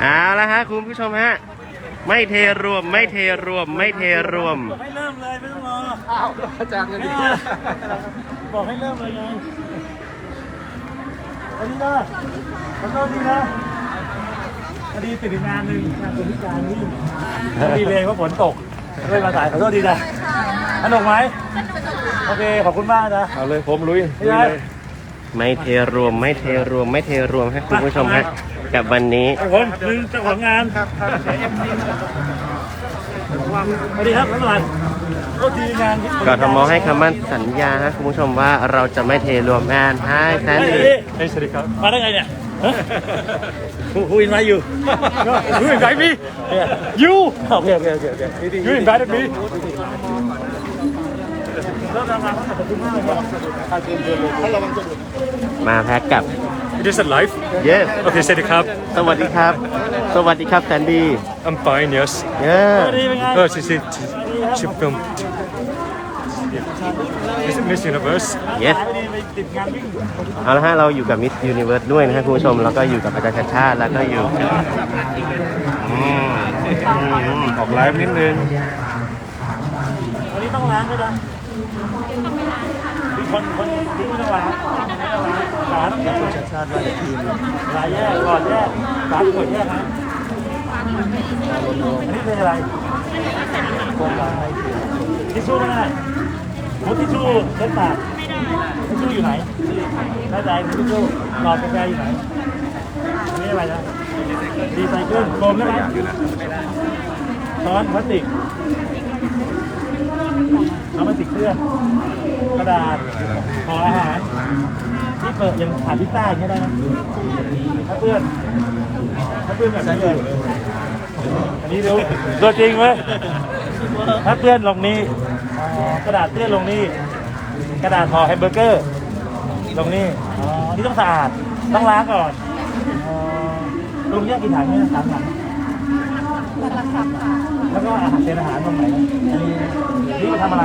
เอาละฮะคุณผู้ชมฮะ ไม่เทรวมไม่เทรวมไม่เทรวมบอกให้เริ่มเลยไม่ต้องรออ้าวอาจารย์กันไม่ดิเอาบอกให้เริ่มเลยไงอันนี้นะขอโทษทีนะพอดีติดอีกงานหนึ่งงานคนพิการนี่พอดีเลยว่าฝนตกเลยมาสายขอโทษทีนะสนุกไหมโอเคขอบคุณมากนะเอาเลยผมลุยไม่ได้ไม่เทรวมไม่เทรวมไม่เทรวมให้คุณผู้ชมฮะ กับวันนี้ไอ้คนหนึ่งเจ้าของงานสวัสดีครับท่านประธานโทษทีงานกทมให้คำมั่นสัญญาฮะคุณผู้ชมว่าเราจะไม่เทรวมแอนให้แซนเฮ้ยดี้เฮ้ยสวัสดีครับมาได้ไงเนี่ยฮะผู้ผู้อินไว้อยู่ You invite me ยูโอเคโอเคโอเคโอเค You invited me เริ่มทำงานตั้งแต่ขอบคุณมากเลยครับมาแพ็กกับ It is a live yes Okay สวัสดีครับสวัสดีครับ สวัสดีครับแซนดี้ I'm fine yes เย้สวัสดีเป็นไงเออชิชิชิปฟิล์ม Is it Miss Universe เยสสวัสดีไปติดงานวิ่งเอาละฮะ เราอยู่กับมิสยูนิเวิร์สด้วยนะฮะคุณผู้ชม แล้วก็อยู่กับอาจารย์ชาติชาติแล้วก็อยู่อืมอืมออกไลฟ์นิดนึง วันนี้ต้องล้างด้วยนะมี คนคนที่ไม่ต้องล้างล้างแยกชาติชาติทีมลายแยกหลอดแยกล้างขวดแยกนะอันนี้เป็นอะไรกองล้างอะไรทิชชู่ไม่ได้หมดทิชชู่เช็ดปากทิชชู่อยู่ไหนได้ใจทิชชู่หลอดกาแฟอยู่ไหนนนี่อะไรนะดีไซเคิลโฟมได้ไหมช้อนพลาสติกื่องกระดาษห่ออาหารที่เปิดยังผ่านพิซซ่าอย่างเงี้ยได้ไหมถ้าเพื่อนถ้าเพื่อนแบบนี้เลยอันนี้ดูตัวจริงเว้ยถ้าเพื่อนลงนี้กระดาษเพื่อนลงนี่กระดาษห่อแฮมเบอร์เกอร์ ลงนี่อ๋อนี่ต้องสะอาดต้องล้างก่อนอลุงแยกกี่ถังเนี่ยสามถังแล้วก็อาหารเป็นอาหารตรงไหนนี่ทำอะไร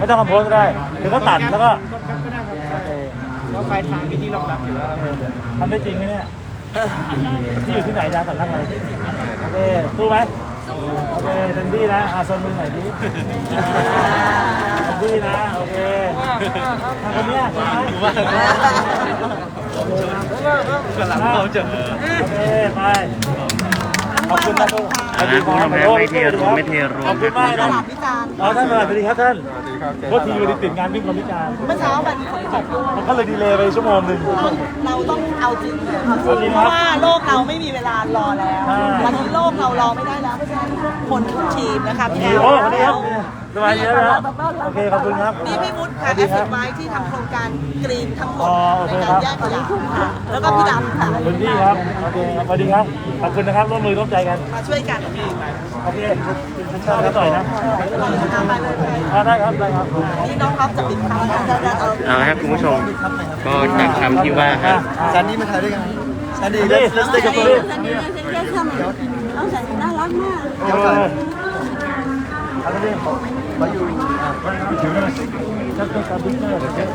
ไม่ต้องคอมโพสต์ก็ได้ถึงก็ตัดแล้วก็ก็ปลายทางมีที่รองรับอยู่แล้วทำได้จริงไหมเนี่ยที่อยู่ที่ไหนนะสังกัดอะไรโอเคสู้ไหมโอเคเต็มที่นะอาซนมือไหนอยดิเต็มที่นะโอเคทางคนเนี้ยใช่ไหมกำลังเขาจะโอเคไปขอบคุณนะทุกเอาละคุณผู้ชมฮะไม่เทรวมไม่เทรวขอมบคุณมากนะพิจารณ์ อ๋อท่านประธานสวัสดีครับท่านโทษทีวันนี้ติดงานวิ่งคนพิการเมื่อเช้าวันฝนตกมันก็เลยดีเลย์ไปชั่วโมงหนึ่ง เราต้องเอาจริงเอาจเอาจริริงงคเพรับราะว่าโลกเราไม่มีเวลารอแล้วใช่วันนี้โลกเรารอไม่ได้แล้วเพราะฉะนั้นคนทุกทีมนะคะพี่แอลโอ้สวัสดีครับสบายดีแล้วนะโอเคขอบคุณครับนี่พี่วุฒิค่ะสวัสแอดีสคเซรับทไว้ที่ทำโครงการกรีนทั้งหมดอ๋อโอในเคการครับแยกขยะค่ะแล้วก็พี่ดำค่ะขอบคุณพี่ครับโอเคครับสวัสดีครับขอบคุณนะครับร่วมมือร่วมใจกันมาช่วยกันโอเค ชอบกันต่อยนะไปเลยไปอ่าได้ครับได้ครับนี่น้องครับจะปิดคำจะจะเอาเอาละครับคุณผู้ชม ก็จากคำที่ว่าฮะซันนี่มาถ่ายด้วยกันซันนี่ let's take a อัน photo นี้อันนี้เรียกทำเอาใส่น่ารักมากเดี๋ยวก่อนเอาเรื่องของมาอยู่อ่าถือหน่อยจับตัวการบิ๊กเนอร์เดี๋ยว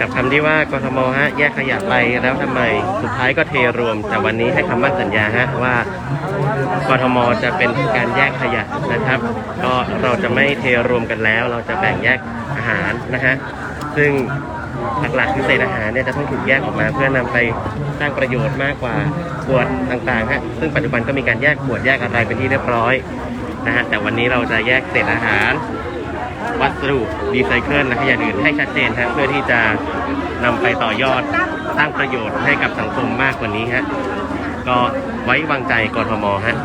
กับคำที่ว่ากทมฮะแยกขยะไปแล้วทำไม สุดท้ายก็เทรวม แต่วันนี้ให้คำมั่นสัญญาฮะว่า กทมจะเป็นการแยกขยะนะครับ ก็เราจะไม่เทรวมกันแล้ว เราจะแบ่งแยกอาหารนะฮะซึ่งหลักๆคือเศษอาหารเนี่ยจะต้องถูกแยกออกมาเพื่อนำไปสร้างประโยชน์มากกว่าขวดต่างๆฮะซึ่งปัจจุบันก็มีการแยกขวดแยกอะไรเป็นที่เรียบร้อยนะฮะแต่วันนี้เราจะแยกเศษอาหาร วัสดุรีไซเคิลและขยะอื่นให้ชัดเจนฮะเพื่อที่จะนำไปต่อยอดสร้างประโยชน์ให้กับสังคมมากกว่านี้ฮะ ก็ไว้วางใจกทมฮะ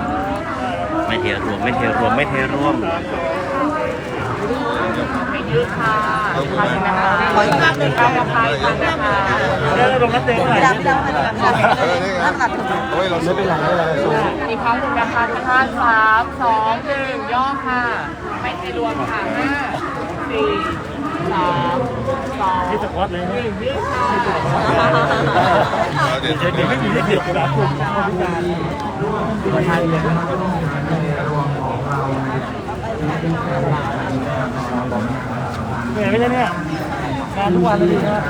ไม่เทรวมไม่เทรวมไม่เทรวมยืดค่ะพันนะคะขออีกภาพหนึ่งกายภาพพันะคะแล้วลงนัดเตะเท่าไหไม่ร่ได้ไม่ได้ไม่ได้ไม่ได้ภาพหลักถึงอีกครั้งหนึ่งนะคะห้าสามสองหนึ่งย่อค่ะ ไม่ให้รวมค่ะห้าสี่ สามสองที่สควอตเลยหเนี่ยนึ่งยืดค่ะเดี๋ยวเดี๋ยวไม่มีเด็กๆแบบกลุ่มคนพิการประธานเลยเหนื่อยไหมเนี่ยเนี่ยงานทุกวันเลยนะ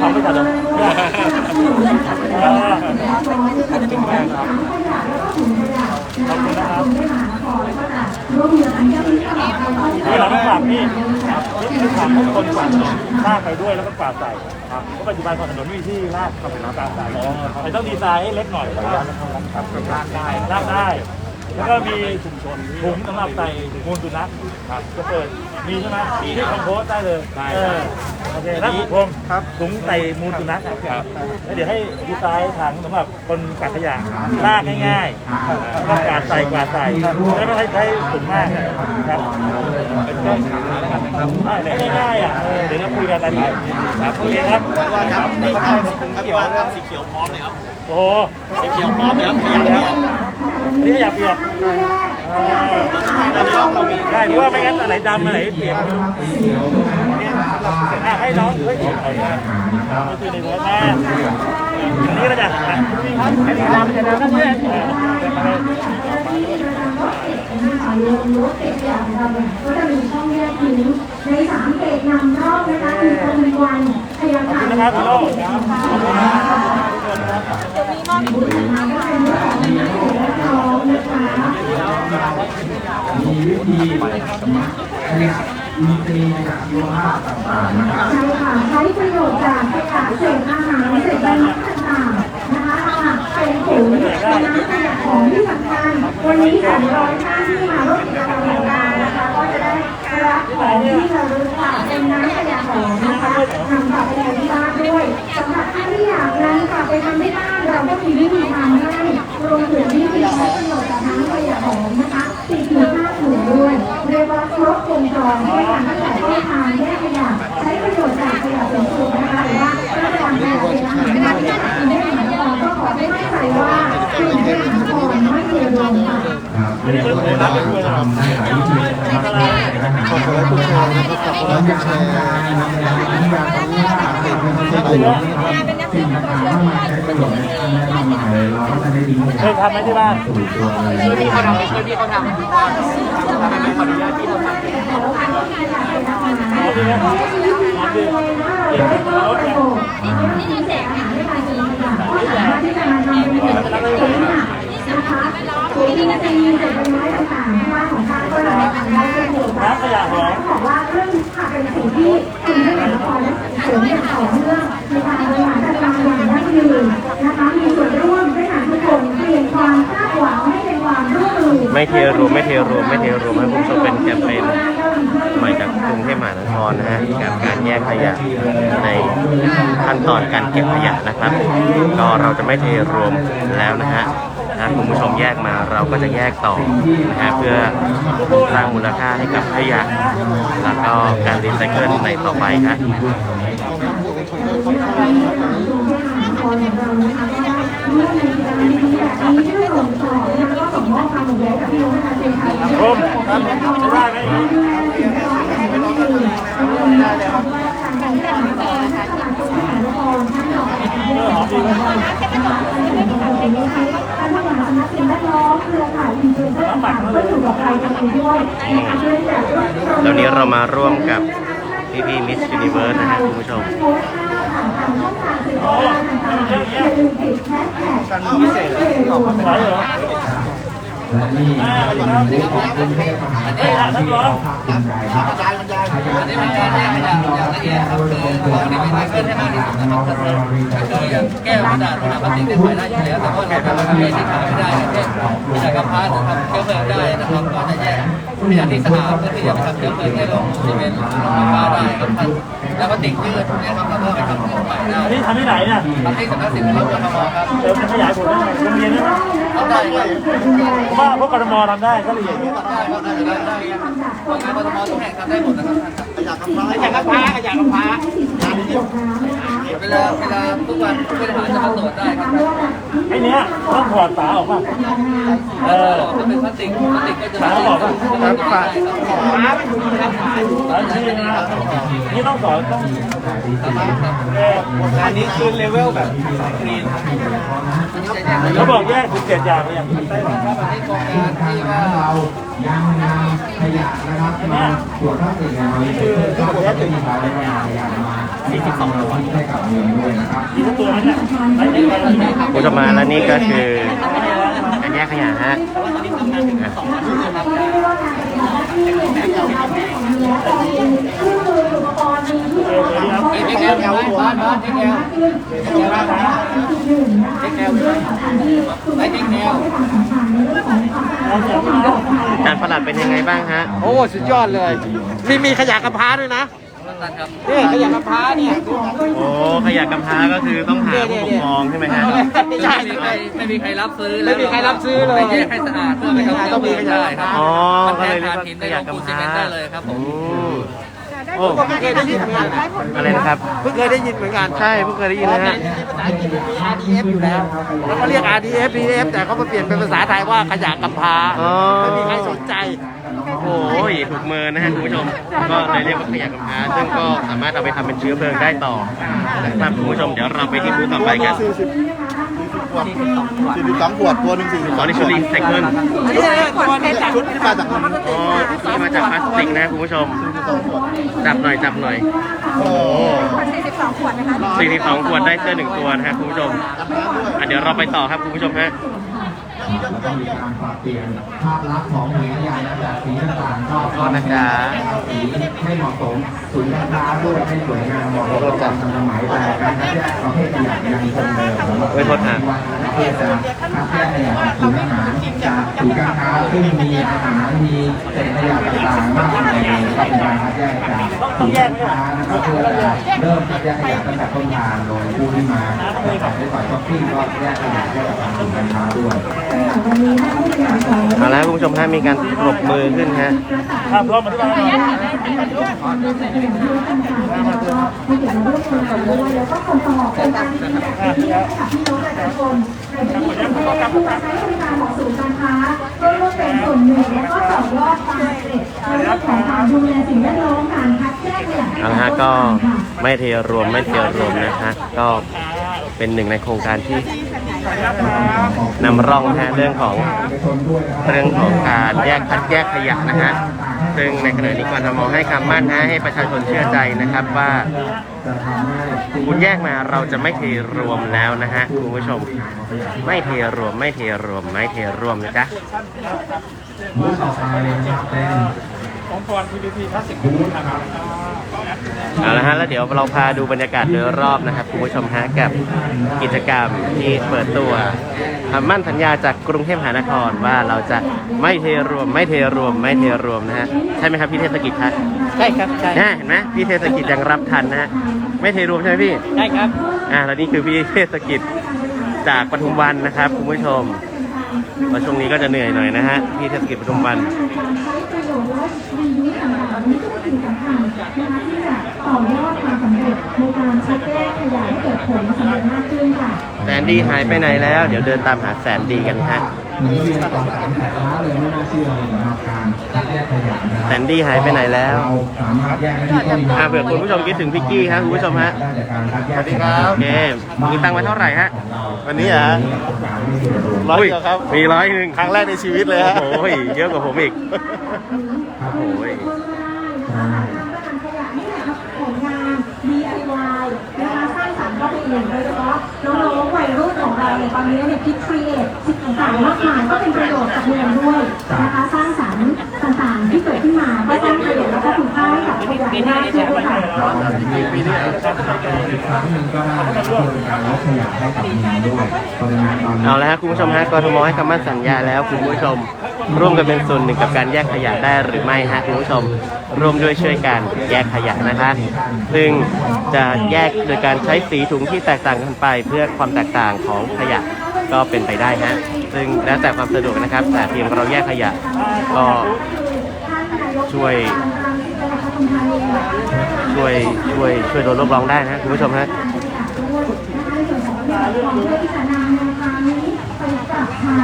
ทำไม่ทันเลยขอบคุณนะครับนี่เราต้องฝากนี่นี่คือฝากทุกคนกวาดถนนลากไปด้วยแล้วก็กวาดใส่ครับเพราะปัจจุบันกวาดถนนไม่มีที่ลากกับถนนกวาดใส่มันต้องดีไซน์ให้เล็กหน่อยครับลากได้ลากได้แล้วก็มีชุมชนถุงสำหรับใส่มูลสุนัขครับจะเปิดมีใช่ไหมมีที่คอมโพสได้เลยเออโอเคแล้วผมครับถุงใส่มูลสุนัขครับแล้วเดี๋ยวให้ดีไซน์ถังสำหรับ คนกัดขยะลากง่ายๆก็กวาดใส่กวาดใส่แล้วไม่ให้ใช้ถุงมากครับเป็นแค่ถังแล้วกันนะครับง่ายๆอะเดี๋ยวเราคุยกันอะไรครับโอเคครับครับนี่ครับสีเขียวครับสีเขียวพร้อมเลยครับโอ้โหสีเขียวพร้อมเลยครับขยะเปียกนี่ขยะเปียกได้เพราะว่าไม่งั้นอันไหนดำอันไหนเปียก ให้น้องเฮ้ยเอาเนี่ยก็คือในหัวแม่อันนี้ก็จะอะอันนี้ดำจะดำนั่นเนี่ยก็จะมีช่องแยกทิ้งในสามเกตนำรอบนะคะคือตะวันวันพยาขอบบาคุลณนะครั บพี่โลกใช่ค่ะใช้ประโยชน์จากขยะเศษอาหารเศษใบไม้ต่างๆนะคะมาเป็นถุงเป็นน้ำขยะของที่สำคัญวันนี้สองร้อยท่านที่มาร่วมกิจกรรมของเรานะคะก็จะได้รับของที่ระลึกค่ะเป็นน้ำขยะหอมนะคะนำกลับไปทำที่บ้านด้วยสำหรับท่านที่อยากนำกลับไปทำที่บ้านเราก็มีวิธีทำให้รวมถึงวิธีใช้ประโยชน์จากน้ำขยะหอมนะคะติดอยู่ห้าถุงด้วย วัดครบวงจรด้วยการตั้งแต่ต้นทางแยกขยะใช้ประโยชน์จากขยะสูงสุดนะคะหรือว่ารับปรทานขยะเป็นอาหาร ดก็ขอให้มั่ใจว่าคุณได้ทำก่อนไม่เกินรวมค่ะอันนี้คือผมรับเป็นด้วยนะครับอะไรขอบคุณและคุณแชร์นะครับขอบคุณและคุณแชร์นะครับเคยทำไหมที่บ้านช่วยพี่เขาทำช่วยพี่เขาทำขออนุญาตพี่เขาทำเอาดีไหมเอาดี ที่คุณได้เห็นครและเสริมอย่างต่อเนื่องในการบริหารจัดการอย่างยั่งยืนนะคะมีส่วนร่วมด้วยกันทุกคนเปลี่ยนความคาดหวังให้เป็นความร่วมมือไม่เทรวมไม่เทรวมไม่เทรวมให้คุณผู้ชมเป็นแคมเปญใหม่จากกรุงเทพมหานครนะฮะกับการแยกขยะในขั้นตอนการเก็บขยะนะครับ ก็เราจะไม่เทรวมแล้วนะฮะถ้าคุณผู้ชมแยกมาเราก็จะแยกต่อนะฮะเพื่อสร้างมูลค่าให้กับขยะ ก็การรีไซเคิลในต่อไปครับผมครับได้ไหมเออหอมดีไหมน้ำหมักมาเลยแล้วนี้เรามาร่วมกับพี่พี่มิสยูนิเวิร์สนะฮะคุณผู้ชมอ๋อเรื่องเนี้ยการพิเศษออกมาเป็นไหวเหรอและนี่เป็นเรื่องของกรุงเทพมหานครที่เราภาคภูมิใจครับ อันนี้เป็นการแยกขยะอย่างละเอียดครับคือเราไม่ได้เกินให้มากที่สุดนะครับก็คือแก้วกระดาษกระดาษพลาสติกเป็นไปได้อยู่แล้วแต่ว่าเราทำประเภทที่ขายไม่ได้อย่างเช่นขยะกระพานะครับเชื้อเพลิงได้นะครับก็จะแยกขยะที่สะอาดเพื่อที่จะไปทำเชื้อเพลิงให้ลงซีเมนต์ลงไฟฟ้าได้ครับท่าน แล้วก็ติดยืดพวกนี้ครับเราก็ไปทำเครื่องใหม่ได้อันนี้ทำที่ไหนเนี่ยทำที่สำนักสิ่งแวดล้อมกทมครับเดี๋ยวจะขยายผลได้ไหมโรงเรียนได้ไหมทำได้ครับผมว่าพวกกทมทำได้ก็ละเอียดอย่างนี้ได้ครับได้ได้ได้ครับโรงงานกทมทุกแห่งทำได้หมดนะครับท่านครับขยะกระพร้าขยะกระพร้า เวลาเวลาทุกวันผู้บริหารจะมาตรวจได้ครับไอ้เนี้ยต้องถอดฝาออกป่ะเออก็เป็นพลาสติกพลาสติกก็จะฝาออกป่ะครับฝากระพร้ามันอยู่ในกระพร้าฝาชี้นะนี่ต้องสอนต้องอันนี้คือเลเวลแบบสกรีนเขาบอกแยกสิบเจ็ดอย่างเลยอย่างครับอันนี้โครงการที่ว่าเรายังนำขยะนะครับมาตรวจพลาสติกในบริเวณก็จะมีการได้นำขยะมาที่สองตัวให้กับเมืองด้วยนะครับมีทุกตัวไหมเนี่ยไม่ได้ไม่ได้คุณผู้ชมมาแล้วนี่ก็คือการแยกขยะฮะอะนี่แก้วแก้วบ้านบ้านนี่แก้วนี่แก้วนี่แก้วไม่นี่แก้วการประหลัดเป็นยังไงบ้างฮะ โอ้ สุดยอดเลย มีมีขยะกระพ้าด้วยนะ ครับนี่ขยะกระพร้าเนี่ยโอ้ขยะกำพร้าก็คือต้องหาผู้ปกครองใช่ไหมฮะไม่ใช่ไม่มีใครไม่มีใครรับซื้อไม่มีใครรับซื้อเลยไปแยกให้สะอาดเพื่อไปทำต้องมีขยะได้ครับอ๋อมันก็แทเลยนเรียทากนว่าหินขได้ลยะงปูนกำพซีเมนต์ร้าได้เลยครับผมอืมโอ้ผมก็เคยได้ยินเหมือนกันอะไรนะครับเพิ่งเคยได้ยินเหมือนกันใช่เพิ่งเคยได้ยินนะฮะภาษาอังกฤษมันมี RDF อยู่แล้วแล้วก็เรียก RDF PDF แต่เขามาเปลี่ยนเป็นภาษาไทยว่าขยะกำพร้าอ๋อไม่มีใครสนใจ โอ้ยถูกเมินนะฮะคุณผู้ชม ก็เลยเรียกว่าขยะกำพร้าซึ่งก็สามารถเอาไปทำเป็นเชื้อเพลิงได้ต่อนะครับคุณผู้ชมเดี๋ยวเราไปที่บูธต่อไปกันสี่สิบขวดสี่สิบสองขวดตัวหนึ่งสี่สิบตอนนี้ชุดรีไซเคิลอันนี้เลยตัวนี้จากชุดที่มาจากอ๋อที่มาจากพลาสติกนะคุณผู้ชมสองขวดจับหน่อยจับหน่อยโอ้โห42ขวดนะคะ42ขวดได้เสื้อหนึ่งตัวนะฮะคุณผู้ชมอะเดี๋ยวเราไปต่อครับคุณผู้ชมฮะ แล้วก็มีการปรับเปลี่ยนภาพลักษณ์ของเหน่วยงานจากสีต่างๆก็โทษนะจ๊ะสีให้เหมาะสมสูงราคาด้วยให้สวยงามเหมาะสมกับทันสมัยแต่การคัดแยกประเภทขยะยังคงเดิมสำหรับไว้โทษนะเพื่อจะคัดแยกขยะจากถุงอาหารจากถุงการค้าซึ่งมีอาหารมีเศษขยะต่างๆมากมายเป็นการคัดแยกจากถุงการค้านะครับเพื่อจะเริ่มคัดแยกขยะตั้งแต่ต้นทางโดยผู้ที่มาจับจ่ายในฝ่ายช้อปปิ้งก็แยกขยะให้กับทางถุงการค้าด้วยเอาละคุณผู้ชมฮะมีการปรบมือขึ้นฮะภาพรวมมาที่บ้านแล้วก็ส่งต่อโครงการดีๆแบบนี้ให้กับพี่น้องประชาชนในที่กรุงเทพที่มาใช้บริการของศูนย์การค้าเพื่อร่วมเป็นส่วนหนึ่งและก็ต่อยอดความสำเร็จในเรื่องของการดูแลสิ่งแวดล้อมการคัดแยกขยะให้เอาละฮะก็ไม่เทรวมไม่เทรวมนะฮะก็เป็นหนึ่งในโครงการที่ นำร่องนะฮะเรื่องของเรื่องของการแยกคัดแยกขยะนะฮะซึ่งในขณะนี้กรทมให้คำมั่นนะให้ประชาชนเชื่อใจนะครับว่าคุณแยกมาเราจะไม่เทรวมแล้วนะฮะคุณผู้ชม ไม่เทรวมไม่เทรวมไม่เทรวมนะจ๊ะ อไปนะครับเป็นองค์กร PPT พลาสติกบูธนะครับเอาละฮะแล้วเดี๋ยวเราพาดูบรรยากาศโดยรอบนะครับคุณผู้ชมฮะกับกิจกรรมที่เปิดตัวคำมั่นสัญญาจากกรุงเทพมหานครว่าเราจะไม่เทรวม ไม่เทรวม ไม่เทรวมนะฮะใช่ไหมครับพี่เทศกิจครับใช่ครับใช่นะเห็นไหมพี่เทศกิจยังรับทันนะฮะไม่เทรวมใช่ไหมพี่ใช่ครับอ่าแล้วนี่คือพี่เทศกิจจากปทุมวันนะครับคุณผู้ชมว่าช่วงนี้ก็จะเหนื่อยหน่อยนะฮะพี่เทศกิจปทุมวัน ประโยชน์และรีวิวต่างๆนี่ก็เป็นสิ่งสำคัญนะคะที่จะต่อยอดความสำเร็จในการคัดแยกขยะให้เกิดผลสำเร็จมากขึ้นค่ะแสนดีหายไปไหนแล้ว เดี๋ยวเดินตามหาแสนดีกันฮะหนังสือต่อสารสายฟ้าเลยไม่น่าเชื่อเลยสำหรับการคัดแยกขยะนะครัแสนดีหายไปไหนแล้ว เราสามารถแยกได้ที่ต้นอ่าเผื่อคุณผู้ชมคิดถึงพิกกี้ครับคุณผู้ชมฮะ ได้จากการคัดแยกสวัสดีครับโอเคมีตังค์มาเท่าไหร่ฮะ วันนี้อะร้อยเดียวครับ มีร้อยหนึ่งครั้งแรกในชีวิตเลยฮะ โอ้ยเยอะกว่าผมอีกครับผม โอ้ยก็นำขยะนี่แหละครับผลงาน DIY นะคะสร้างสรรค์เข้าไปเองโดยเฉพาะน้องๆวัยรุ่นของเราเนี่ยตอนนี้เนี่ยคิดครีเอทสิ่งต่างๆมากมายก็เป็นประโยชน์กับเมืองด้วยนะคะสร้างสรรค์ต่างๆที่เกิดขึ้นมาก็สร้างประโยชน์แล้วก็คุณค่าให้กับคนไทยมากขึ้นด้วยค่ะอีกครั้งหนึ่งก็ได้นะครับเพื่อเป็นการลดขยะให้กับเมืองด้วยเพราะฉะนั้นตอนนี้เอาละฮะคุณผู้ชมฮะกทมให้คำมั่นสัญญาแล้วคุณผู้ชม ร่วมกันเป็นส่วนหนึ่งกับการแยกขยะได้หรือไม่ฮะคุณผู้ชมร่วมด้วยช่วยกันแยกขยะนะคะซึ่งจะแยกโดยการใช้สีถุงที่แตกต่างกันไป เพื่อความแตกต่างของขยะก็เป็นไปได้ฮะซึ่งแล้วแต่ความสะดวกนะครับ แต่เพียงเราแยกขยะก็ช่วยช่วยช่วยช่วยลดโลกร้องได้นะคุณผู้ชมฮะ ใช้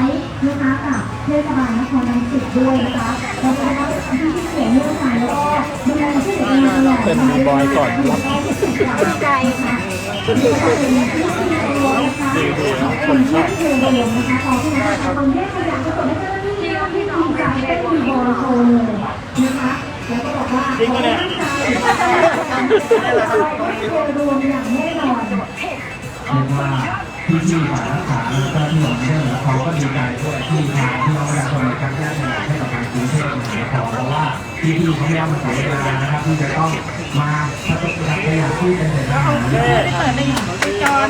นะคะกับเทศบาลนครรังสิตด้วยนะคะแล้วก็ที่ที่เขียนเรื่องการแล้วก็ดูแลผู้เสียหายตลอดเป็นบอยก่อนใจค่ะเป็นที่ตัวนะคะคนที่เคยเรียนนะคะขอที่นะคะคนแยกขยะก็ส่งให้เจ้าหน้าที่ที่น้องใจเป็นที่บอยโชว์เลยนะคะแล้วก็บอกว่าจริงปะเนี่ยรวมอย่างแน่นอนเรียกว่า พี่ที่ฝ่ายรักษาแล้วก็ที่หลงเรื่องเขาก็ดีใจด้วยที่ทางที่น้องประชาชนในการแจ้งขยะให้กับทางกรุงเทพมหานครเพราะว่าพี่ที่เขาไม่เอามาเสียเวลานะครับที่จะต้องมาผสมกับขยะที่เป็นเศษอาหารนะครับ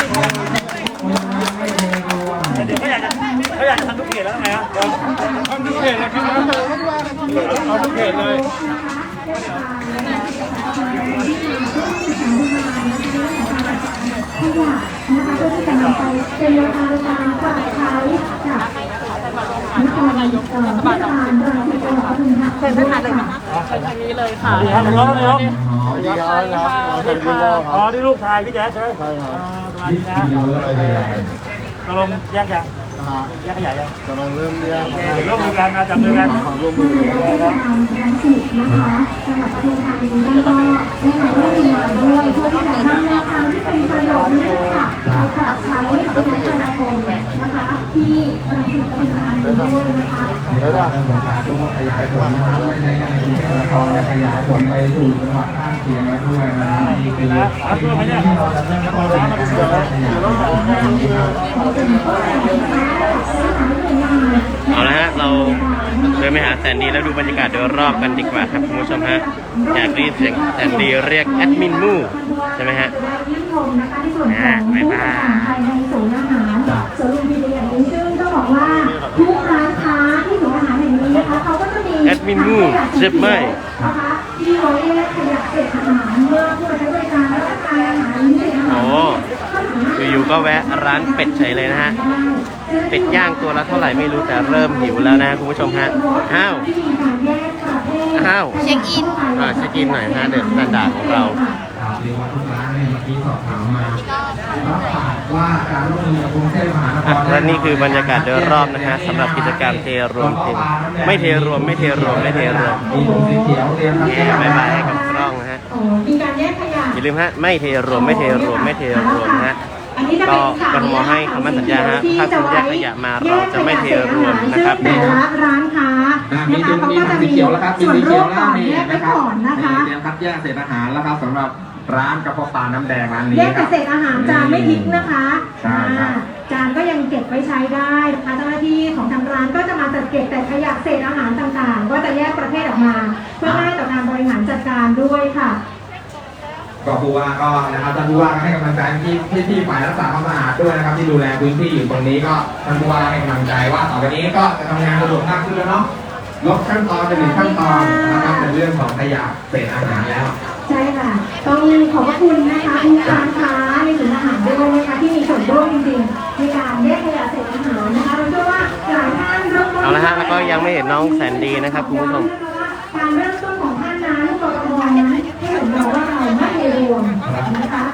เดี๋ยวเขาอยากจะเขาอยากจะทำทุกเขตแล้วทำไงอะทำทุกเขตเลยครับเอาทุกเขตเลย ขยะนะคะเพื่อที่จะนำไปเป็นแนวทางในการปรับใช้กับนครเอ่อเทศบาลรังสิตจังหวัดปทุมธานีเป็นปัญหาเลยนะคะทางนี้เลยค่ะสวัสดีครับน้องน้องสวัสดีค่ะสวัสดีค่ะอ๋อที่ลูกชายพี่แจ๊สใช่ไหมใช่ครับสวัสดีนะเยอะเลยตกลงแยกยัง แยกขยะยังกำลังเริ่มเรียกร่วมมือกันนะจับมือกันความร่วมมือเทศบาลรังสิตนะคะจังหวัดปทุมธานีท่านก็ได้มาร่วมงานด้วยเพื่อที่จะนำแนวทางที่เป็นประโยชน์นี้ค่ะไปปรับใช้กับประชาชนนะคะที่รังสิตปทุมธานีด้วยนะคะแล้วก็เรื่องของการต้องขยายผลนะครับในในกรุงเทพมหานครจะขยายผลไปสู่จังหวัดข้างเคียงแล้วด้วยนะครับนี่คือสิ่งที่เราจะเริ่มต้นในการแก้ขยะนะครับเอาละฮะเราเดินไปหาแสนดีแล้วดูบรรยากาศโดยรอบกันดีกว่าครับคุณผู้ชมฮะอยากได้ยินเสียงแสนดีเรียกแอดมินมูใช่ไหมฮะได้เยี่ยมชมนะคะในส่วนของผู้ประกอบการภาย ว่าทุกร้านค้าที่ศูนย์อาหารแห่งนี้นะคะเขาก็จะมีแอดมินมูเจ็บไหมนะคะที่เขาเรียกขยะเศษอาหารเมื่อผู้ใช้บริการรับประทานอาหารเศษอาหารโอ้อยู่ๆก็แวะร้านเป็ดเฉยเลยนะฮะ เป็ดย่างตัวละเท่าไหร่ไม่รู้แต่เริ่มหิวแล้วนะคุณผู้ชมฮะ อ้าว อ้าวเช็คอิน อ่าเช็คอินหน่อยฮะเด็ดสแตนดาร์ดของเรา เรียกว่าทุกร้านเนี่ยเมื่อกี้สอบถามมารับปากว่าการร่วมมือกับกรุงเทพมหานคอะรและนี่คือบรรยากาศโดยรอบนะฮะสำหรับกิจกรรมเทรวมเทไม่เทรวมไม่เทรวมไม่เทรวมมีถุงสีเขียวเตรียมรับแย่บายบายให้กับกล้องนะฮะมีการแยกขยะอย่าลืมฮะไม่เทรวมไม่เทรวมไม่เทรวมนะฮะอันนี้จะเป็ก็นสายกทมให้คำมั่นสัญญาฮะถ้าคุณแยกขยะมาเราจะไม่เทรวมนะครับแต่ละร้านค้าอะมีนะคะถุงเขามีก็ถุจะงสีมีเขียวแล้วครับมีส่วนสีร่เขียววมแล้วก่อนนี่แยกไว้นะครับก่อนนะคะ เตรียมคัดแยกเศษอาหารแล้วครับสำหรับ ร้านกระเพาะปลาน้ำแดงร้านนี้แยกคแต่รับเศษอาหารจานไม่ทิ้งนะคะใช่ครับ อ่าจานก็ยังเก็บไว้ใช้ได้นะคะเจ้าหน้าที่ของทางร้านก็จะมาจัดเก็บแต่ขยะเศษอาหารต่างๆ ก็จะแยกประเภทออกมา เพื่อง่ายต่อการบริหารจัดการด้วยค่ะ ก็ผู้ว่าก็นะครับท่านผู้ว่าก็ให้กำลังใจที่ที่ที่ฝ่ายรักษาความสะอาดด้วยนะครับ ที่ดูแลพื้นที่อยู่ตรงนี้ก็ท่านผู้ว่าให้กำลังใจว่าต่อไปนี้ก็จะทำงานสะดวกมากขึ้นแล้วเนาะ ลดขั้นตอนเป็นหนึ่งขั้นตอนนะครับในเรื่องของขยะเศษอาหารแล้ว ใช่ค่ะ ต้องขอบพระคุณนะคะทุกร้านค้าในศูนย์อาหารด้วยนะคะที่มีส่วนร่วมจริงๆในการแยกขยะเศษอาหารนะคะเราเชื่อว่าหลายท่านเริ่มต้นเอาละฮะแล้วก็ยังไม่เห็นน้องแสนดีนะครับคุณผู้ชมการเริ่มต้นของท่านนั้นกรทมนั้นให้เห็นเราว่าเราไม่เทรวมนะคะ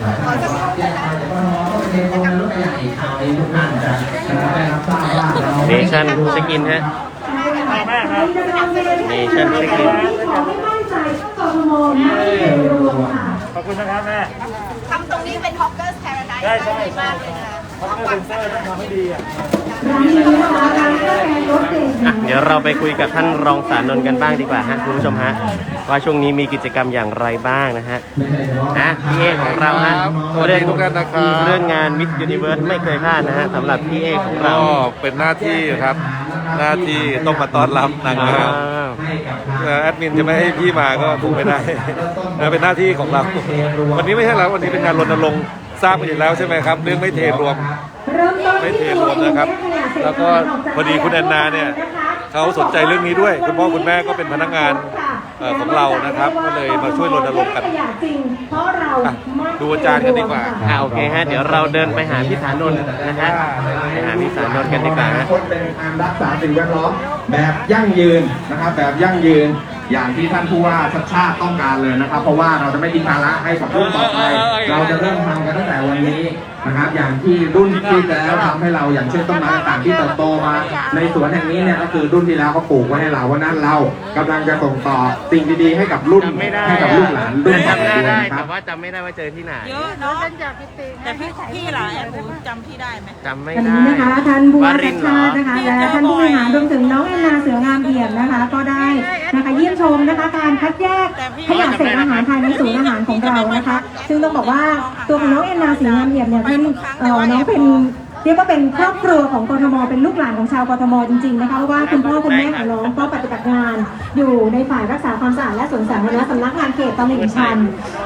หลายท่านบอกว่าแยกมาจากกทมก็เป็นโครงการรถขยะอีกคราวนี้ทุกท่านจะจะได้รับทราบว่าเราเนชั่นเช็คอินฮะ เนชั่นเช็คอินขอให้มั่นใจกรทมไม่เทรวมค่ะขอบคุณนะครับแม่ทำตรงนี้เป็นฮอกเกอร์แพราไดซ์ใช่ใช่ดีใช่มากเลยนะ เพราะว่าเป็นเซอร์ต้องทำให้ดีอะร้านนี้นะคะร้านกาแฟรสเด็ดอะเดี๋ยวยวเราไปคุยกับท่านรองสารนนท์กันบ้างดีกว่าฮะคุณผู้ชมฮะว่าช่วงนี้มีกิจกรรมอย่างไรบ้างนะฮะนะพี่เอกของเราฮะสวัสดีทุกท่านนะครับ เรื่องงานมิสยูนิเวิร์สไม่เคยพลาดนะฮะสำหรับพี่เอกของเราก็เป็นหน้าที่ครับ หน้าที่ต้องมาต้อนรับนางงามเอ่อแอดมินจะไม่ให้พี่มาก็พูดไม่ได้นะเป็นหน้าที่ของเรา วันนี้ไม่ใช่แล้ววันนี้เป็นงานรณรงค์ ทราบกันอยู่แล้วใช่ไหมครับ เรื่องไม่เทรวมเริ่มต้นไม่เทรวมนะครับ แล้วก็พอดีคุณแอนนาเนี่ยเขาสนใจเรื่องนี้ด้วย คุณพ่อคุณแม่ก็เป็นพนักงานเอ่อของเรานะครับก็เลยมาช่วยรณรงค์กันอะดูอาจารย์กันดีกว่าอ่าโอเคฮะเดี๋ยวเราเดินไปหาพี่สานนท์นะฮะไปหาพี่สานนท์กันดีกว่าฮะคนเป็นการรักษาสิ่งแวดล้อม แบบยั่งยืนนะครับ แบบยั่งยืนอย่างที่ท่านผู้ว่าชัดชาติต้องการเลยนะครับ เพราะว่าเราจะไม่ทิ้งภาระให้กับรุ่นต่อไป เราจะเริ่มทำกันตั้งแต่วันนี้นะครับ อย่างที่รุ่นที่แล้วทำให้เราอย่างเช่นต้นไม้ต่างๆที่เติบโตมา ในสวนแห่งนี้เนี่ยก็คือรุ่นที่แล้วเขาปลูกไว้ให้เราวันนั้นเรากำลังจะส่งต่อสิ่งดีๆให้กับรุ่นจำไม่ได้ให้กับลูกหลานรุ่นต่อจำไปได้ด้วยได้นะคแต่รับว่าจำไม่ได้ว่าเจอที่ไหนเยอะเนาะแต่พี่พี่ล่ะแอนดูจำพี่ได้ไหมจำไม่วันได้นี้นะคะท่านผู้ว่าริชันดเหรอชาตินะคะและท่านผู้บริหารรวมถึงน้องแอนนาเสืองามเอี่ยมนะคะ ก็ได้นะคะเยี่ยมชมนะคะ การคัดแยกขยะเศษอาหารภายในศูนย์อาหารของเรานะคะ ซึ่งต้องบอกว่าตัวของน้องแอนนาเสืองามเอี่ยมเนี่ยท่านเอ่อน้องเป็น เรียกว่าเป็นครอบครัวของกทมเป็นลูกหลานของชาวกทมจริงๆนะคะเพราะว่าคุณพ่อคุณแม่ของน้องก็ปฏิบัติงาน อยู่ในฝ่ายรักษาความสะอาดและสวนสาธารณะสำนักงานเขตตลิ่งชัน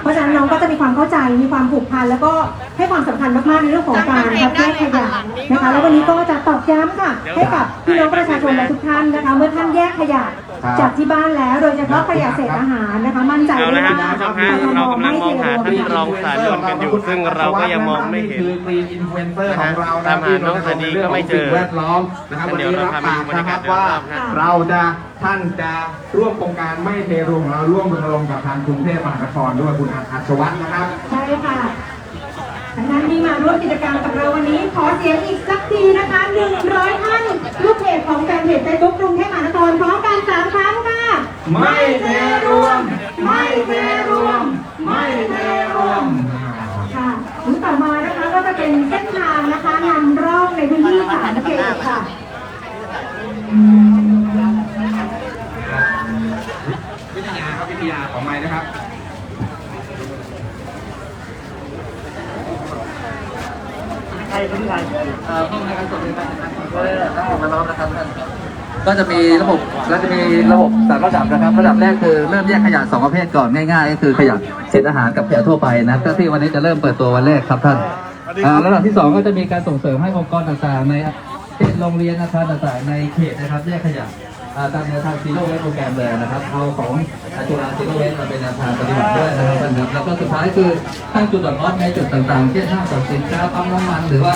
เพราะฉะนั้นน้องก็จะมีความเข้าใจมีความผูกพันแล้วก็ให้ความสำคัญมากๆในเรื่องของการคัดแยกขยะนะคะ แล้ววันนี้ก็จะตอกย้ำค่ะให้กับพี่น้องประชาชนและทุกท่านนะคะ เมื่อท่านแยกขยะ ครับจากที่บ้านแล้วโดยเฉพาะขยะเศษอาหารนะคะ มั่นใจเอาได้ละฮะว่าคุณผู้ชมฮะเรากำลังมองหาท่านรองสารนนท์กันอยู่ซึ่งเราก็ยังมองไม่เห็นคือกรีนอินฟลูเอนเซอร์ของเราตามหาน้องสาดีก็ไม่เจอแวดล้อมนะครับวันเดี๋ยวนี้เรารับพาไปปากดูบรรนะยากาคศรับว่าโดยรอบนะเราจะท่านจะร่วมโครงการไม่เทรวมเราร่วมรณรงค์กับทางกรุงเทพมหานครด้วยคุณอาชวัฒน์นะครับใช่ค่ะ ดังนั้นที่มาร่วมกิจกรรมกับเราวันนี้ ขอเสียงอีกสักทีนะคะ 100 ท่าน ลูกเพจของแฟนเพจเฟซบุ๊กกรุงเทพมหานครพร้อมกันสามครั้งค่ะ ไม่เทรวม ไม่เทรวม ไม่เทรวม ค่ะหรือต่อมานะคะก็จะเป็นเส้นทางนะคะนำร่องในพื้นที่สามเขตค่ะวิทยาครับวิทยาของไม้นะครับ ใครเป็นใครก็จะมีระบบแล้วจะมีระบบสามระดับนะครับ ระดับแรกคือเริ่มแยกขยะสองประเภทก่อนง่ายๆ ก็คือขยะเศษอาหารกับขยะทั่วไปนะก็ที่วันนี้จะเริ่มเปิดตัววันแรกครับท่านระดับที่สองก็จะมีการส่งเสริมให้องค์กรต่างๆในเช่นโรงเรียนอาคารต่างๆ ในเขตนะครับแยกขยะ ตามแนวทางซีโร่เวสโปรแกรมเลยนะครับ เอาของจุฬาซีโร่เวสมาเป็นแนวทางปฏิบัติด้วยนะครับท่านครับแล้วก็สุดท้ายคือตั้งจุดดอทออฟในจุดต่างๆเช่นห้างสรรพสินค้าปั๊มน้ำมันหรือว่า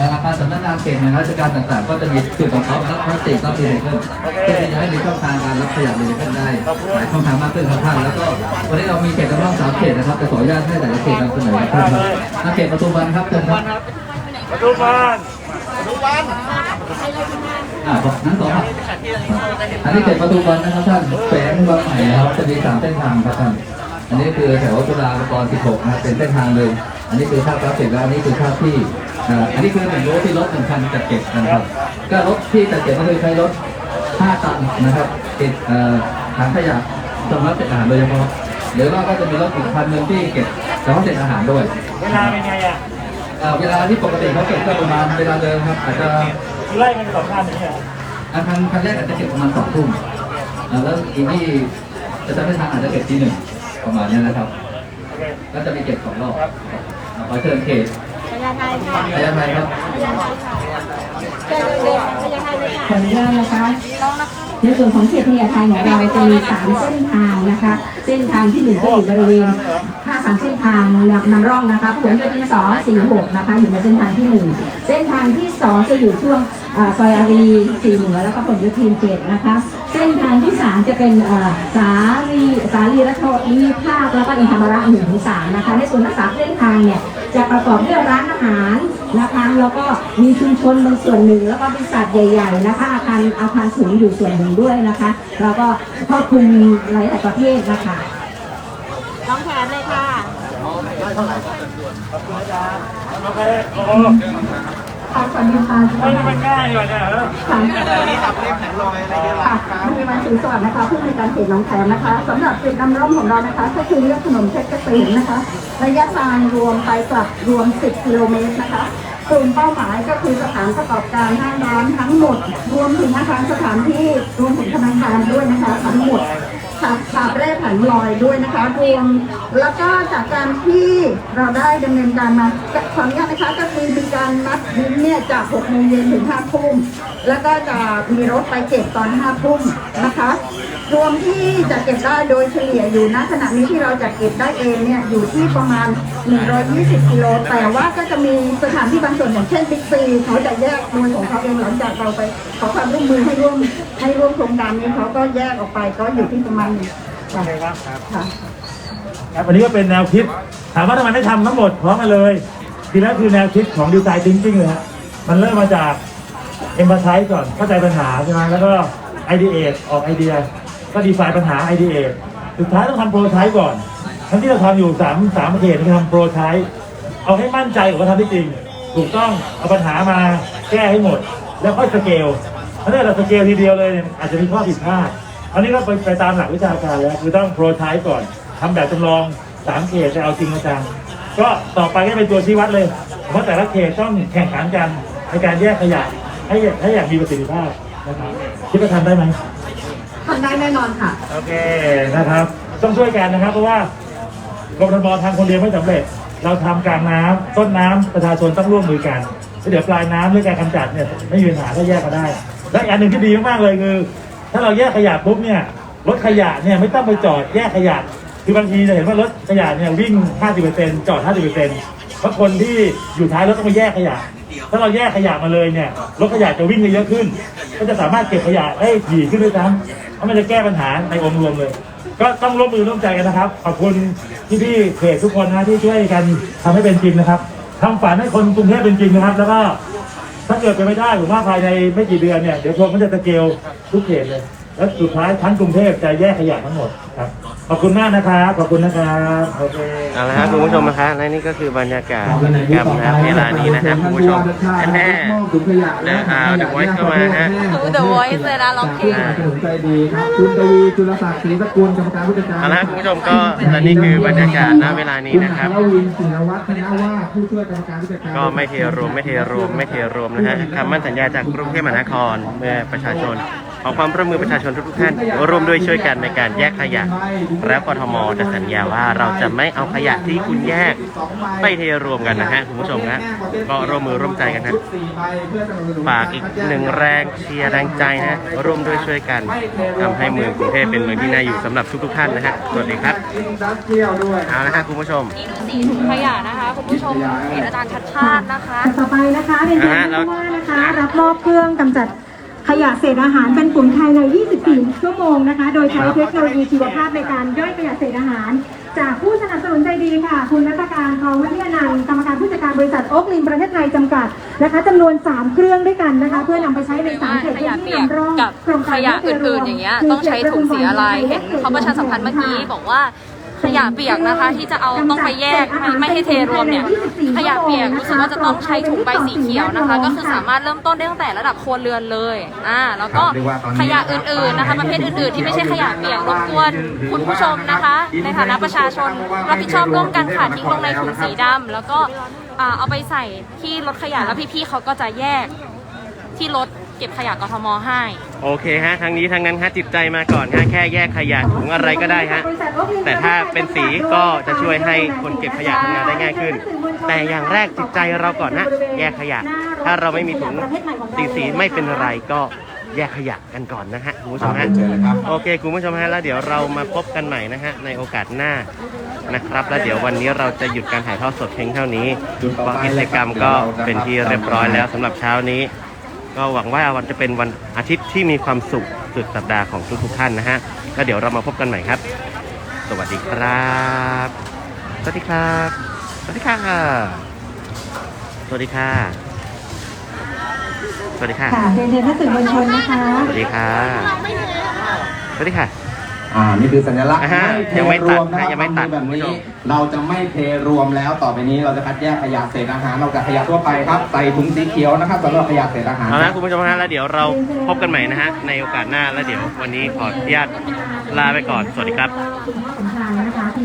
อาคารสำนักงานเขตงานราชการต่างๆ ก็จะมีจุดดอทออฟรับพลาสติกรับรีไซเคิลเพื่อที่จะให้มีช่องทางการรับขยะรีไซเคิลได้หลายช่องทางมากขึ้นครับท่านแล้วก็วันนี้เรามีเขตจำลองสามเขตนะครับแต่ขออนุญาตให้แต่ละเขตนำเสนอครับท่านเขตปทุมวันครับเชิญครับประตูบ้าน อ่าบอกนั้นต่อครับอันนี้เขตประตูวันนะครับท่านแฝงบางใหม่นะครับจะมีสามเส้นทางครับท่านอันนี้คือแถวจุฬาลงกรณ์16นะครับเป็นเส้นทางเลยอันนี้คือภาพกราฟิกแล้วอันนี้คือภาพที่อ่าอันนี้คือหนึ่งรถที่รถหนึ่งคันจัดเก็บนะครับ ก็รถที่จัดเก็บก็คือใช้รถ5ตันนะครับเก็บเอ่อถังขยะสำหรับเศษอาหารโดยเฉพาะหรือว่าก็จะมีรถอีกคันหนึ่งที่เก็บเฉพาะเศษอาหารด้วย เวลาเป็นไงอะเอ่อเวลาที่ปกติเขาเก็บก็ประมาณเวลาเดิมครับอาจจะ ไล่กันสองท่านนี้เหรออันคันคันแรกอาจจะเก็บประมาณสองทุ่มอ่าแล้วอีกที่จะจำไม่ทันอาจจะเก็บทีหนึ่งประมาณนี้นะครับโอเคก็จะมีเก็บสองรอบขอเชิญเขตพญาไทค่ะพยาไทยครับเชิญเลยพญาไทเลยค่ะขออนุญาตนะคะ ในส่วนของเขตพญาไทของเราจะมีสามเส้นทางนะคะ เส้นทางที่หนึ่งก็อยู่บริเวณห้าสามเส้นทางนำร่องนะคะผลโยธินสอสี่หกนะคะอยู่ในเส้นทางที่หนึ่งเส้นทางที่สองจะอยู่ช่วงซอยอารีสี่เหนือแล้วก็ผลโยธินเจ็ดนะคะ เส้นทางที่สามจะเป็นสาลีสาลีรัตนีภาคแล้วก็อินทรรมระหนึ่งถึงสามนะคะในส่วนทั้งสามเส้นทางเนี่ย จะประกอบด้วยร้านอาหารนะคะแล้วก็มีชุมชนบางส่วนหนึ่ง แล้วก็บริษัทใหญ่ ๆ นะคะ อาคารอาคารสูงอยู่ส่วนหนึ่งด้วยนะคะแล้วก็ครอบคลุมหลายๆประเภทนะคะน้องแขนเลยค่ะโอเคโอ้โหค่ะสวัสดีค่ะเฮ้ยมันง่ายกว่าเนี่ยเออค่ะค่ะมีวันศรีสวัสดิ์นะคะผู้ในวยการเขตหนองแขมนะคะสำหรับจุดนำร่องของเรานะคะ ก็คือเรียกถนนเพชรเกษมนะคะ ระยะทางรวมไปกลับรวม 10 กิโลเมตรนะคะกลุ่มเป้าหมายก็คือสถานประกอบการห้างร้านทั้งหมด รวมถึงอาคารสถานที่รวมถึงธนาคารด้วยนะคะทั้งหมด ค่ะขาบแร่ผันลอยด้วยนะคะรวมแล้วก็จากการที่เราได้ดำเนินการมาขออนุญาตนะคะก็คือมีการนัดบินเนี่ยจาก6โมงเย็นถึง5ทุ่มแล้วก็จะมีรถไปเก็บตอน5ทุ่มนะคะ รวมที่จะเก็บได้โดยเฉลี่ยอยู่ณขณะนี้ที่เราจะเก็บได้เองเนี่ยอยู่ที่ประมาณ 120กิโลแต่ว่าก็จะมีสถานที่บางส่วนอย่างเช่นบิ๊กซีเขาจะแยกโดยของเขาเองหลังจากเราไปขอความร่วมมือให้ร่วมให้ร่วมโครงการนี้เขาก็แยกออกไปก็อยู่ที่ประมาณโอเคครับค่ะครับอันนี้ก็เป็นแนวคิด ถามว่าทำไมไม่ทำทั้งหมดพร้อมกันเลย ทีแรกคือแนวคิดของดีไซน์ thinking เลยฮะมันเริ่มมาจาก e m p a t h i z e ก่อนเข้าใจปัญหาใช่ไหมแล้วก็ ideate ออกไอเดีย ก็ดีไซน์ปัญหา ideate สุดท้ายต้องทำโปรไทป์ก่อน ทั้งที่เราทำอยู่3ามสามเขตคือทำโปรไทป์เอาให้มั่นใจว่าทำได้จริง ถูกต้องเอาปัญหามาแก้ให้หมด แล้วค่อยสเกลถ้าเราสเกลทีเดียวเลยเนี่ยอาจจะมีข้อผิดพลาด อันนี้ก็ไปไปตามหลักวิชาการแล้วคือต้องโปรไทป์ก่อนทำแบบจำลองสามเขตจะเอาจริงเอาจังก็ต่อไปก็เป็นตัวชี้วัดเลย เพราะแต่ละเขตต้องแข่งขันกันในการแยกขยะให้ให้อย่างมีประสิทธิภาพนะครับคิดว่าทำได้ไหม ทำได้แน่นอนค่ะ โอเคนะครับ ต้องช่วยกันนะครับ เพราะว่ากรมทบทำคนเดียวไม่สำเร็จ เราทำกลางน้ำต้นน้ำประชาชนต้องร่วมมือกันแล้วเดี๋ยวปลายน้ำด้วยการกำจัดเนี่ยไม่มีปัญหาก็แยกกันได้ และอีกอันหนึ่งที่ดีมากๆเลยคือ ถ้าเราแยกขยะปุ๊บเนี่ยรถขยะเนี่ยไม่ต้องไปจอดแยกขยะ คือบางทีจะเห็นว่ารถขยะเนี่ยวิ่ง 50%จอด 50%เพราะคนที่อยู่ท้ายรถต้องไปแยกขยะ ถ้าเราแยกขยะมาเลยเนี่ยรถขยะจะวิ่งได้เยอะขึ้น ก็จะสามารถเก็บขยะได้ถี่ขึ้นด้วยซ้ำเพราะมันจะแก้ปัญหาในองค์รวมเลย ก็ต้องร่วมมือร่วมใจกันนะครับ ขอบคุณพี่พี่ๆเพจทุกคนนะที่ช่วยกันทำให้เป็นจริงนะครับทำฝันให้คนกรุงเทพเป็นจริงนะครับ แล้วก็ ถ้าเกิดเป็นไม่ได้ผมว่าภายในไม่กี่เดือนเนี่ยเดี๋ยวคนก็จะสเกลทุกเขตเลย แล้วสุดท้ายทั้งกรุงเทพจะแยกขยะทั้งหมดครับ ขอบคุณมากนะครับ ขอบคุณนะครับโอเคเอาละครับคุณผู้ชมนะคะและนี่ก็คือบรรยากาศกิจกรรมนะเวลานี้นะครับคุณผู้ชมแน่ๆเดี๋ยวเอาเดี๋ยวไว้เข้ามาฮะ The Voice เลยนะร้องเพลงสนับสนุนใจดีครับคุณตวีจุลศักดิ์ศรีสกุลกรรมการผู้จัดการเอาละครับคุณผู้ชมก็และนี่คือบรรยากาศณเวลานี้นะครับณวินศิลวัฒน์ธนวาสผู้ช่วยกรรมการผู้จัดการก็ไม่เทรวมไม่เทรวมไม่เทรวมนะฮะคำมั่นสัญญาจากกรุงเทพมหานครเมื่อประชาชน ขอความร่วมมือประชาชนทุกๆท่านร่วมด้วยช่วยกันในการแยกขยะ แล้วกทมจะสัญญาว่าเราจะไม่เอาขยะที่คุณแยกไปเทรวมกันนะฮะคุณผู้ชมนะก็ร่วมมือร่วมใจกันนะฝากอีกหนึ่งแรงเชียร์แรงใจนะร่วมด้วยช่วยกันทำให้เมืองกรุงเทพเป็นเมืองที่น่าอยู่สำหรับทุกๆท่านนะฮะสวัสดีครับอินดัสเทรียลด้วยเอาละครับคุณผู้ชมนี่ดูสีถุงขยะนะคะคุณผู้ชมเห็นอาจารย์ชัดชาตินะคะต่อไปนะคะเรียนเชิญอ่าท่านแล้วผู้ว่านะคะรับมอบเครื่องกำจัด ขยะเศษอาหารเป็นฝุ่นภายใน 24 ชั่วโมงนะคะ โดยใช้เทคโนโลยีชีวภาพในการย่อยขยะเศษอาหาร จากผู้สนับสนุนใจดีค่ะ คุณนักการทองวิทยานันท์กรรมการผู้จัดการบริษัทโอ๊กลินประเทศไทยจำกัดนะคะจำนวน 3 เครื่องด้วยกันนะคะ เพื่อนำไปใช้ในสามเขตขยะพื้นเปีที่ยกนำร่องกับโครงขการยะอื่นๆอย่างเงี้ยต้องใช้ถุงสีอะไรเห็นเขาประชาสัมพันธ์เมื่อกี้บอกว่า ขยะเปียกนะคะ ที่จะเอาต้องไปแยกไม่ไม่ให้เทรวมเนี่ยขยะเปียกรู้สึกว่าจะต้องใช้ถุงใบสีเขียวนะคะ ก็คือสามารถเริ่มต้นได้ตั้งแต่ระดับครัวเรือนเลยอ่าแล้วก็ขยะอื่นๆนะคะ ประเภทอื่นๆ ที่ไม่ใช่ขยะเปียกรบกวนคุณผู้ชมนะคะ ในฐานะประชาชนรับผิดชอบร่วมกันค่ะทิ้งลงในถุงสีดำแล้วก็อ่าเอาไปใส่ที่รถขยะแล้วพี่ๆเขาก็จะแยกที่รถ เก็บขยะกทมให้ โอเคฮะทางนี้ทางนั้นฮะจิตใจมาก่อนฮะแค่แยกขยะถุงอะไรก็ได้ฮะแต่ถ้าเป็นสีก็จะช่วยให้คนเก็บขยะทำงานได้ง่ายขึ้น แต่อย่างแรกจิตใจเราก่อนนะแยกขยะ ถ้าเราไม่มีถุงสีสีไม่เป็นไรก็แยกขยะกันก่อนนะฮะคุณผู้ชมฮะโอเคคุณผู้ชมฮะแล้วเดี๋ยวเรามาพบกันใหม่นะฮะในโอกาสหน้านะครับ แล้วเดี๋ยววันนี้เราจะหยุดการถ่ายทอดสดเพียงเท่านี้เพราะกิจกรรมก็เป็นที่เรียบร้อยแล้วสำหรับเช้านี้ ก็หวังว่าวันจะเป็นวันอาทิตย์ที่มีความสุขสุดสัปดาห์ของทุกๆท่านนะฮะแล้วเดี๋ยวเรามาพบกันใหม่ครับ สวัสดีครับ สวัสดีครับ สวัสดีค่ะ สวัสดีค่ะ สวัสดีค่ะ ค่ะเรียนเชิญท่านสื่อมวลชนนะคะ สวัสดีค่ะ สวัสดีค่ะ อ่า นี่คือสัญลักษณ์อ่าฮะไม่เทยังไม่รตัดวมนะฮะครับยังไม่ตัดแบบคุณผู้นี้ชม เราจะไม่เทรวมแล้วต่อไปนี้เราจะคัดแยกขยะเศษอาหารออกจากขยะทั่วไปครับใส่ถุงสีเขียวนะครับสำหรับขยะเศษอาหารเอาละคุณผู้ชมฮะแล้วเดี๋ยวเราพบกันใหม่นะฮะในโอกาสหน้าแล้วเดี๋ยววันนี้ขออนุญาตลาไปก่อนสวัสดีครับสุภาพสำราญ